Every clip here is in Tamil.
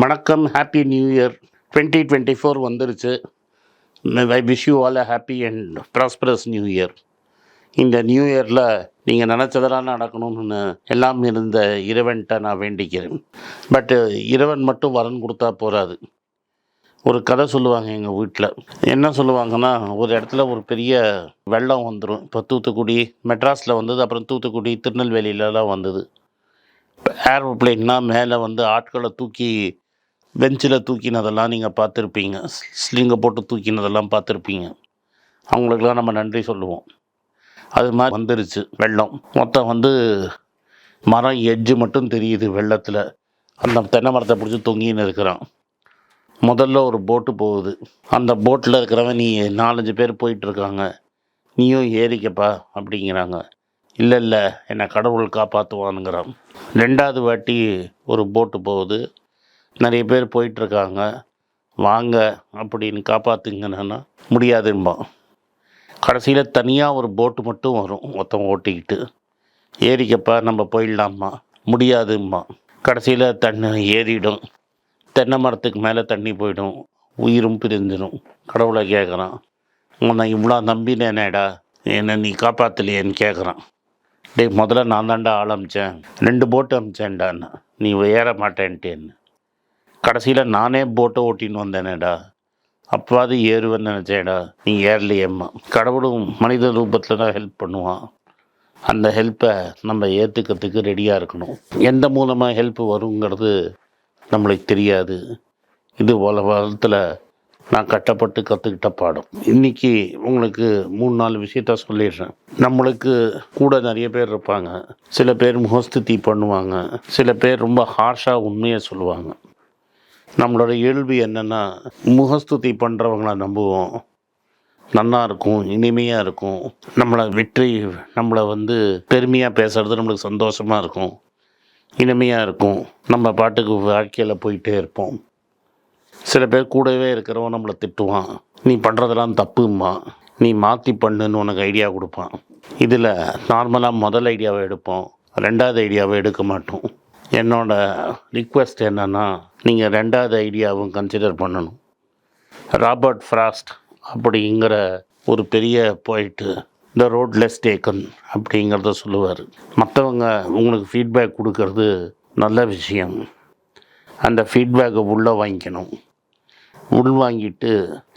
வணக்கம் happy new year twenty twenty four வந்துருச்சு I wish you all uh happy and prosperous new year இந்த நியூ இயரில் நீங்கள் நினச்சதெல்லாம் நடக்கணும்னு எல்லாம் இருந்த இறைவன்கிட்ட நான் வேண்டிக்கிறேன். பட்டு இறைவன் மட்டும் வரன் கொடுத்தா போகாது ஒரு கதை சொல்லுவாங்க எங்கள் வீட்டில் என்ன சொல்லுவாங்கன்னா ஒரு இடத்துல ஒரு பெரிய வெள்ளம் வந்துடும் இப்போ தூத்துக்குடி மெட்ராஸில் வந்தது அப்புறம் தூத்துக்குடி திருநெல்வேலியிலலாம் வந்தது. ஏரோப்ளைன்னா மேலே வந்து ஆட்களை தூக்கி பெஞ்சில் தூக்கினதெல்லாம் நீங்கள் பார்த்துருப்பீங்க. ஸ்லிங்கை போட்டு தூக்கினதெல்லாம் பார்த்துருப்பீங்க. அவங்களுக்கெல்லாம் நம்ம நன்றி சொல்லுவோம். அது மாதிரி வந்துருச்சு வெள்ளம். மொத்தம் வந்து மரம் எட்ஜு மட்டும் தெரியுது வெள்ளத்தில். அந்த தென்னை மரத்தை பிடிச்சி தொங்கின்னு இருக்கிறான். முதல்ல ஒரு போட்டு போகுது. அந்த போட்டில் இருக்கிறவன் நீ நாலஞ்சு பேர் போயிட்டுருக்காங்க. நீயும் ஏறிக்கப்பா அப்படிங்கிறாங்க. இல்லை இல்லை. என்னை கடவுள் காப்பாற்றுவானுங்கிறான் ரெண்டாவது வாட்டி ஒரு போட்டு போகுது. நிறைய பேர் போயிட்டுருக்காங்க. வாங்க அப்படின்னு காப்பாற்றுங்கன்னா முடியாதும்பான் கடைசியில் தனியாக ஒரு போட்டு மட்டும் வரும். மொத்தம் ஓட்டிக்கிட்டு. ஏறிக்கப்பா நம்ம போயிடலாமா? முடியாதும்மா கடைசியில் தண்ணி ஏறிடும். தென்னை மரத்துக்கு மேலே தண்ணி போயிடும். உயிரும் பிரிஞ்சிடும் கடவுளை கேட்குறான் உன்னை இவ்வளோ நம்பினேனேடா. என்னை நீ காப்பாற்றலையேன்னு கேட்குறான் டேய் முதல்ல நான் தான்டா அமிச்சேன். ரெண்டு போட்டு அமிச்சேன்டான்னு. நீ ஏற மாட்டேன்ட்டேன்னு. கடைசியில் நானே போட்டை ஓட்டின்னு வந்தேனேடா. அப்பாவது ஏறுவேன் நினச்சேடா நீ ஏறலையேம்மா. கடவுளும் மனித ரூபத்தில் தான் ஹெல்ப் பண்ணுவான். அந்த ஹெல்ப்பை நம்ம ஏற்றுக்கிறதுக்கு ரெடியாக இருக்கணும். எந்த மூலமாக ஹெல்ப் வருங்கிறது நம்மளுக்கு தெரியாது. இது போல வாரத்தில் நான் கட்டப்பட்டு கற்றுக்கிட்ட பாடம். இன்றைக்கி உங்களுக்கு மூணு நாலு விஷயத்த சொல்லிடுறேன். நம்மளுக்கு கூட நிறைய பேர் இருப்பாங்க. சில பேர் முகஸ்துதி பண்ணுவாங்க. சில பேர் ரொம்ப ஹார்ஷாக உண்மையை சொல்லுவாங்க. நம்மளோட இயல்பு என்னென்னா முகஸ்துதி பண்ணுறவங்கள நம்புவோம். நல்லா இருக்கும் இனிமையாக இருக்கும். நம்மளை வெற்றி நம்மளை வந்து பெருமையாக பேசுகிறது நம்மளுக்கு சந்தோஷமாக இருக்கும். இனிமையாக இருக்கும். நம்ம பாட்டுக்கு வாழ்க்கையில் போயிட்டே இருப்போம். சில பேர் கூடவே இருக்கிறவன் நம்மளை திட்டுவான். நீ பண்ணுறதெல்லாம் தப்புமா நீ மாற்றி பண்ணுன்னு உனக்கு ஐடியா கொடுப்பான். இதில் நார்மலாக முதல் ஐடியாவை எடுப்போம். ரெண்டாவது ஐடியாவை எடுக்க மாட்டோம். என்னோட ரிக்வெஸ்ட் என்னென்னா நீங்கள் ரெண்டாவது ஐடியாவும் கன்சிடர் பண்ணணும். ராபர்ட் ஃப்ராஸ்ட் அப்படிங்கிற ஒரு பெரிய போயிட்டு த ரோட் லெஸ் டேக்கன் அப்படிங்கிறத சொல்லுவார். மற்றவங்க உங்களுக்கு ஃபீட்பேக் கொடுக்கறது நல்ல விஷயம். அந்த ஃபீட்பேக்கை உள்ளே வாங்கிக்கணும். உள் வாங்கிட்டு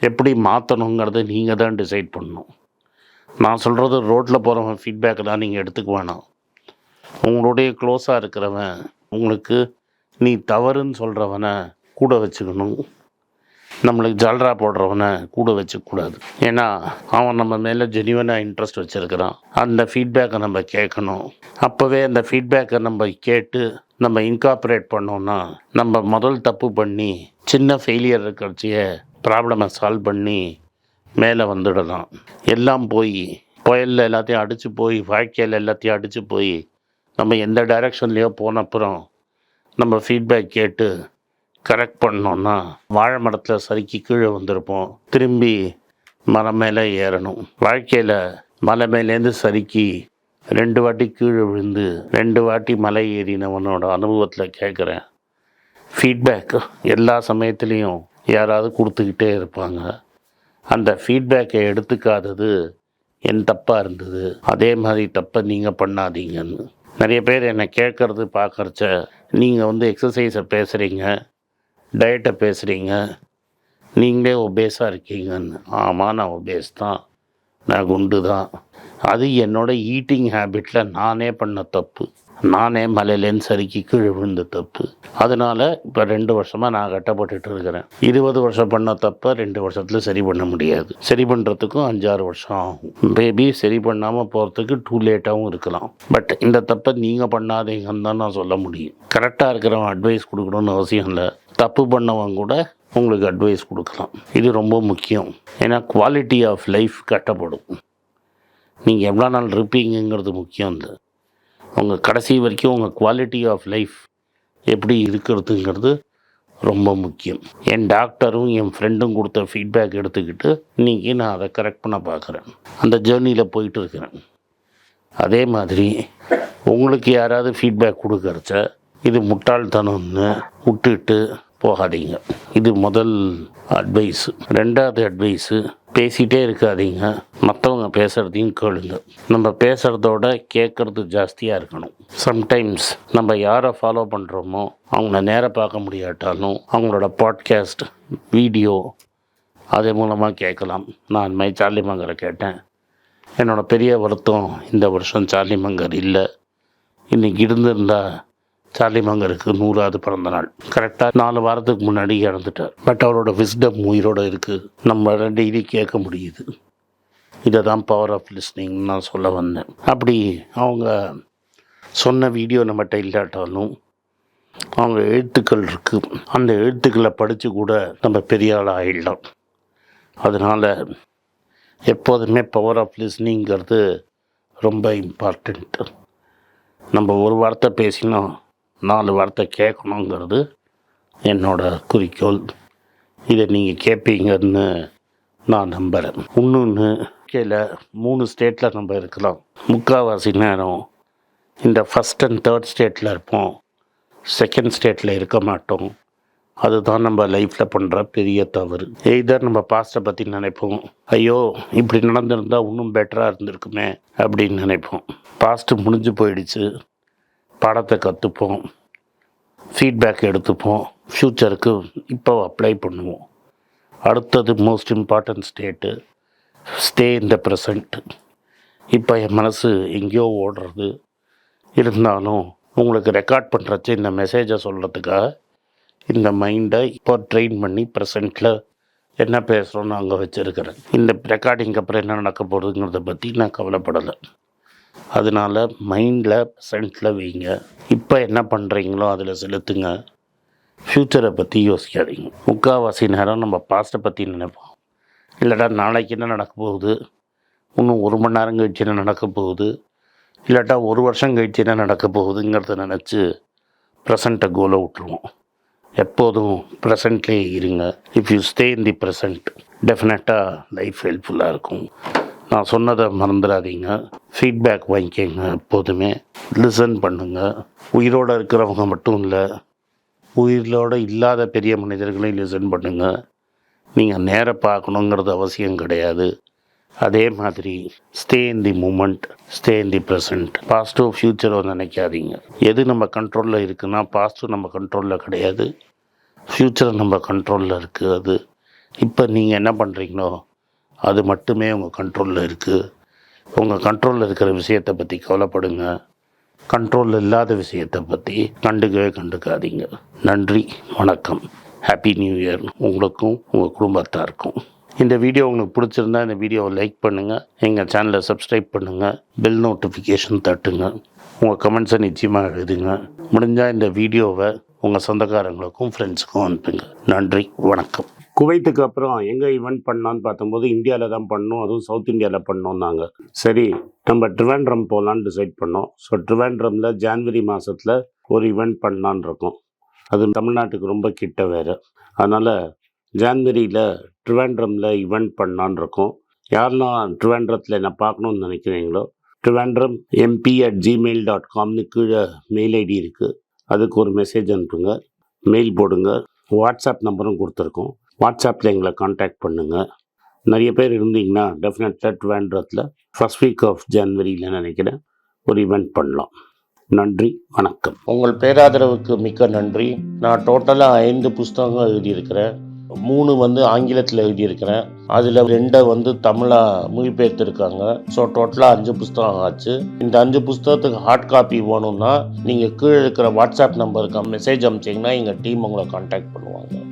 எப்படி மாற்றணுங்கிறத நீங்கள் தான் டிசைட் பண்ணணும். நான் சொல்கிறது ரோட்டில் போகிறவன் ஃபீட்பேக்கை தான் நீங்கள் எடுத்துக்க வேணாம். உங்களுடைய க்ளோஸாக இருக்கிறவன் உங்களுக்கு நீ தவறுன்னு சொல்கிறவனை கூட வச்சுக்கணும். நம்மளுக்கு ஜல்ரா போடுறவனை கூட வச்சுக்கூடாது. ஏன்னா அவன் நம்ம மேலே ஜெனிவனாக இன்ட்ரெஸ்ட் வச்சுருக்கிறான். அந்த ஃபீட்பேக்கை நம்ம கேட்கணும். அப்போவே அந்த ஃபீட்பேக்கை நம்ம கேட்டு நம்ம இன்கார்பரேட் பண்ணோன்னா நம்ம முதல் தப்பு பண்ணி சின்ன ஃபெயிலியர் இருக்கிறச்சிய ப்ராப்ளமை சால்வ் பண்ணி மேலே வந்துடலாம். எல்லாம் போய் புயலில் எல்லாத்தையும் அடித்து போய் வாழ்க்கையில் எல்லாத்தையும் அடித்து போய் நம்ம எந்த டைரக்ஷன்லேயோ போன அப்புறம் நம்ம ஃபீட்பேக் கேட்டு கரெக்ட் பண்ணோன்னா வாழை மரத்தில் சறுக்கி கீழே வந்திருப்போம். திரும்பி மலை மேலே ஏறணும். வாழ்க்கையில் மலை மேலேருந்து சறுக்கி ரெண்டு வாட்டி கீழே விழுந்து ரெண்டு வாட்டி மலை ஏறினவனோட அனுபவத்தில் கேட்குறேன் ஃபீட்பேக் எல்லா சமயத்துலேயும் யாராவது கொடுத்துக்கிட்டே இருப்பாங்க. அந்த ஃபீட்பேக்கை எடுத்துக்காதது என் தப்பாக இருந்தது. அதே மாதிரி தப்பை நீங்கள் பண்ணாதீங்கன்னு. நிறைய பேர் என்னை கேட்குறது பார்க்குறச்ச நீங்கள் வந்து எக்ஸசைஸை பேசுகிறீங்க டயட்டை பேசுகிறீங்க நீங்களே ஒபேஸாக இருக்கீங்கன்னு. ஆமாம் நான் ஒபேஸ் தான். நான் குண்டு தான். அது என்னோடய ஈட்டிங் ஹேபிட்டில் நானே பண்ண தப்பு. நானே மலையிலேருந்து சறுக்கி கீழே விழுந்த தப்பு. அதனால் இப்போ ரெண்டு வருஷமாக நான் கட்டப்பட்டுட்டு இருக்கிறேன். இருபது வருஷம் பண்ண தப்பை ரெண்டு வருஷத்தில் சரி பண்ண முடியாது. சரி பண்ணுறதுக்கும் அஞ்சாறு வருஷம் ஆகும். பேபி சரி பண்ணாமல் போகிறதுக்கு டூ லேட்டாகவும் இருக்கலாம். பட் இந்த தப்பை நீங்கள் பண்ணாதீங்கன்னு தான் நான் சொல்ல முடியும். கரெக்டாக இருக்கிறவன் அட்வைஸ் கொடுக்கணும்னு அவசியம் இல்லை. தப்பு பண்ணவன் கூட உங்களுக்கு அட்வைஸ் கொடுக்கலாம். இது ரொம்ப முக்கியம். ஏன்னா குவாலிட்டி ஆஃப் லைஃப் கட்டப்படும். நீங்கள் எவ்வளோ நாள் இருப்பீங்கங்கிறது முக்கியம் இல்லை. உங்கள் கடைசி வரைக்கும் உங்கள் குவாலிட்டி ஆஃப் லைஃப் எப்படி இருக்கிறதுங்கிறது ரொம்ப முக்கியம். என் டாக்டரும் என் ஃப்ரெண்டும் கொடுத்த ஃபீட்பேக் எடுத்துக்கிட்டு இன்றைக்கி நான் அதை கரெக்ட் பண்ண பார்க்குறேன். அந்த ஜேர்னியில் போயிட்டு இருக்கிறேன். அதே மாதிரி உங்களுக்கு யாராவது ஃபீட்பேக் கொடுக்கறச்ச இது முட்டாள்தனம்னு விட்டுட்டு போகாதீங்க. இது முதல் அட்வைஸு ரெண்டாவது அட்வைஸு பேசிகிட்டே இருக்காதீங்க. மற்றவங்க பேசுகிறதையும் கேளுங்க. நம்ம பேசுகிறதோட கேட்குறது ஜாஸ்தியாக இருக்கணும். சம்டைம்ஸ் நம்ம யாரை ஃபாலோ பண்ணுறோமோ அவங்கள நேராக பார்க்க முடியாட்டாலும் அவங்களோட பாட்காஸ்ட் வீடியோ அது மூலமாக கேட்கலாம். நான் மை சார்லி மங்கரை கேட்டேன். என்னோடய பெரிய வருத்தம் இந்த வருஷம் சார்லி மங்கர் இல்லை. இன்றைக்கி இருந்திருந்தால் சார்லி மங்கருக்கு நூறாவது பிறந்த நாள் கரெக்டாக நாலு வாரத்துக்கு முன்னாடி இறந்துட்டார். பட் அவரோட விஸ்டம் உயிரோடு இருக்குது நம்ம டெய்லி கேட்க முடியுது. இதை தான் பவர் ஆஃப் லிஸ்னிங் நான் சொல்ல வந்தேன். அப்படி அவங்க சொன்ன வீடியோ நம்மகிட்ட இல்லாட்டாலும் அவங்க எழுத்துக்கள் இருக்குது அந்த எழுத்துக்களை படித்து கூட நம்ம பெரிய ஆள் ஆகிடலாம் அதனால் எப்போதுமே பவர் ஆஃப் லிஸ்னிங்கிறது ரொம்ப இம்பார்ட்டண்ட் நம்ம ஒரு வார்த்தை பேசினா நாலு வார்த்தை கேட்கணுங்கிறது என்னோட குறிக்கோள். இதை நீங்கள் கேட்பீங்கன்னு நான் நம்புகிறேன் இன்னொன்று கீழே மூணு ஸ்டேட்டில் நம்ம இருக்கலாம். முக்கால்வாசி நேரம் இந்த ஃபஸ்ட் அண்ட் தேர்ட் ஸ்டேட்டில் இருப்போம். செகண்ட் ஸ்டேட்டில் இருக்க மாட்டோம். அதுதான் நம்ம லைஃப்பில் பண்ணுற பெரிய தவறு. எய்தர் நம்ம பாஸ்ட்டை பற்றி நினைப்போம். ஐயோ இப்படி நடந்திருந்தால் இன்னும் பெட்டராக இருந்திருக்குமே அப்படின்னு நினைப்போம். பாஸ்ட்டு முடிஞ்சு போயிடுச்சு. பாடத்தை கற்றுப்போம் ஃபீட்பேக் எடுத்துப்போம். ஃப்யூச்சருக்கு இப்போ அப்ளை பண்ணுவோம். அடுத்தது most important state stay in the present இப்போ என் மனசு எங்கேயோ ஓடுறது. இருந்தாலும் உங்களுக்கு ரெக்கார்ட் பண்ணுறச்சு இந்த மெசேஜை சொல்கிறதுக்காக இந்த மைண்டை இப்போ ட்ரெயின் பண்ணி ப்ரெசண்ட்டில் என்ன பேசுகிறோன்னு அங்கே வச்சுருக்கிறேன். இந்த ரெக்கார்டிங்க்கு அப்புறம் என்ன நடக்க போகிறதுங்கிறத பற்றி நான் கவலைப்படலை. அதனால் மைண்டில் ப்ரெசண்ட்டில் வைங்க. இப்போ என்ன பண்ணுறீங்களோ அதில் செலுத்துங்க. ஃப்யூச்சரை பற்றி யோசிக்காதீங்க. முக்கால்வாசி நேரம் நம்ம பாஸ்ட்டை பற்றி நினைப்போம். இல்லைடா நாளைக்கு என்ன நடக்க போகுது? இன்னும் ஒரு மணி நேரம் கழிச்சு என்ன நடக்க போகுது? இல்லாட்டா ஒரு வருஷம் கழிச்சு என்ன நடக்க போகுதுங்கிறத நினச்சி ப்ரெசண்ட்டை கோலை விட்டுருவோம். எப்போதும் ப்ரெசண்ட்லேயே இருங்க. If you stay in the present டெஃபினட்டாக லைஃப் ஹெல்ப்ஃபுல்லாக இருக்கும். நான் சொன்னதை மறந்துடாதீங்க. ஃபீட்பேக் வாங்கிக்கோங்க எப்போதுமே. லிசன் பண்ணுங்கள் உயிரோடு இருக்கிறவங்க மட்டும் இல்லை உயிரோடு இல்லாத பெரிய மனிதர்களையும் லிசன் பண்ணுங்கள் நீங்கள் நேராக பார்க்கணுங்கிறது அவசியம் கிடையாது. அதே மாதிரி stay in the moment stay in the present பாஸ்ட்டும் வந்து நினைக்காதீங்க. எது நம்ம கண்ட்ரோலில் இருக்குன்னா பாஸ்ட்டும் நம்ம கண்ட்ரோலில் கிடையாது. ஃப்யூச்சர் நம்ம கண்ட்ரோலில் இருக்குது. அது இப்போ நீங்கள் என்ன பண்ணுறீங்களோ அது மட்டுமே உங்கள் கண்ட்ரோலில் இருக்குது உங்கள் கண்ட்ரோலில் இருக்கிற விஷயத்தை பற்றி கவலைப்படுங்க. கண்ட்ரோலில் இல்லாத விஷயத்தை பற்றி கண்டுக்கவே கண்டுக்காதீங்க. நன்றி வணக்கம். ஹாப்பி நியூ இயர் உங்களுக்கும் உங்கள் குடும்பத்தாருக்கும். இந்த வீடியோ உங்களுக்கு பிடிச்சிருந்தா இந்த வீடியோவை லைக் பண்ணுங்கள் எங்கள் சேனலை சப்ஸ்கிரைப் பண்ணுங்கள் பெல் நோட்டிஃபிகேஷன் தட்டுங்க. உங்கள் கமெண்ட்ஸை நிச்சயமாக எழுதுங்க. முடிஞ்சால் இந்த வீடியோவை உங்கள் சொந்தக்காரங்களுக்கும் ஃப்ரெண்ட்ஸுக்கும் அனுப்புங்க. நன்றி வணக்கம். குவைத்துக்கு அப்புறம் எங்கே ஈவெண்ட் பண்ணான்னு பார்த்தம்போது இந்தியாவில் தான் பண்ணோம். அதுவும் சவுத் இந்தியாவில் பண்ணோம் நாங்கள் சரி நம்ம ட்ரிவாண்ட்ரம் போகலான்னு டிசைட் பண்ணோம். ஸோ ட்ரிவாண்ட்ரமில் ஜான்வரி மாதத்தில் ஒரு ஈவெண்ட் பண்ணலான்னு இருக்கோம். அது தமிழ்நாட்டுக்கு ரொம்ப கிட்ட வேறு. அதனால் ஜான்வரியில் ட்ரிவாண்ட்ரமில் ஈவெண்ட் பண்ணலான்னு இருக்கோம். யாரெல்லாம் ட்ரிவாண்ட்ரத்தில் என்ன பார்க்கணுன்னு நினைக்கிறீங்களோ Trivandrum MP at Gmail dot காம்னு கீழே மெயில் ஐடி இருக்குது அதுக்கு ஒரு மெசேஜ் அனுப்புங்க. மெயில் போடுங்க. வாட்ஸ்அப் நம்பரும் கொடுத்துருக்கோம். வாட்ஸ்அப்பில் எங்களை காண்டாக்ட் பண்ணுங்கள் நிறைய பேர் இருந்தீங்கன்னா டெஃபினட்டாக ட்ரிவாண்ட்ரத்தில் ஃபஸ்ட் வீக் ஆஃப் ஜனவரியில் நினைக்கிறேன் ஒரு இவெண்ட் பண்ணலாம். நன்றி வணக்கம். உங்கள் பேராதரவுக்கு மிக்க நன்றி. நான் டோட்டலாக ஐந்து புஸ்தகங்கள் எழுதியிருக்கிறேன். மூணு வந்து ஆங்கிலத்தில் எழுதியிருக்கிறேன். அதில் ரெண்டை வந்து தமிழாக மொழிபெயர்த்துருக்காங்க. ஸோ டோட்டலாக அஞ்சு புஸ்தகம் ஆச்சு. இந்த அஞ்சு புஸ்தகத்துக்கு ஹார்ட் காப்பி வேணும்னா நீங்கள் கீழே இருக்கிற வாட்ஸ்அப் நம்பருக்கு மெசேஜ் அனுப்பிச்சிங்கன்னா எங்கள் டீம் உங்களை காண்டாக்ட் பண்ணுவாங்க.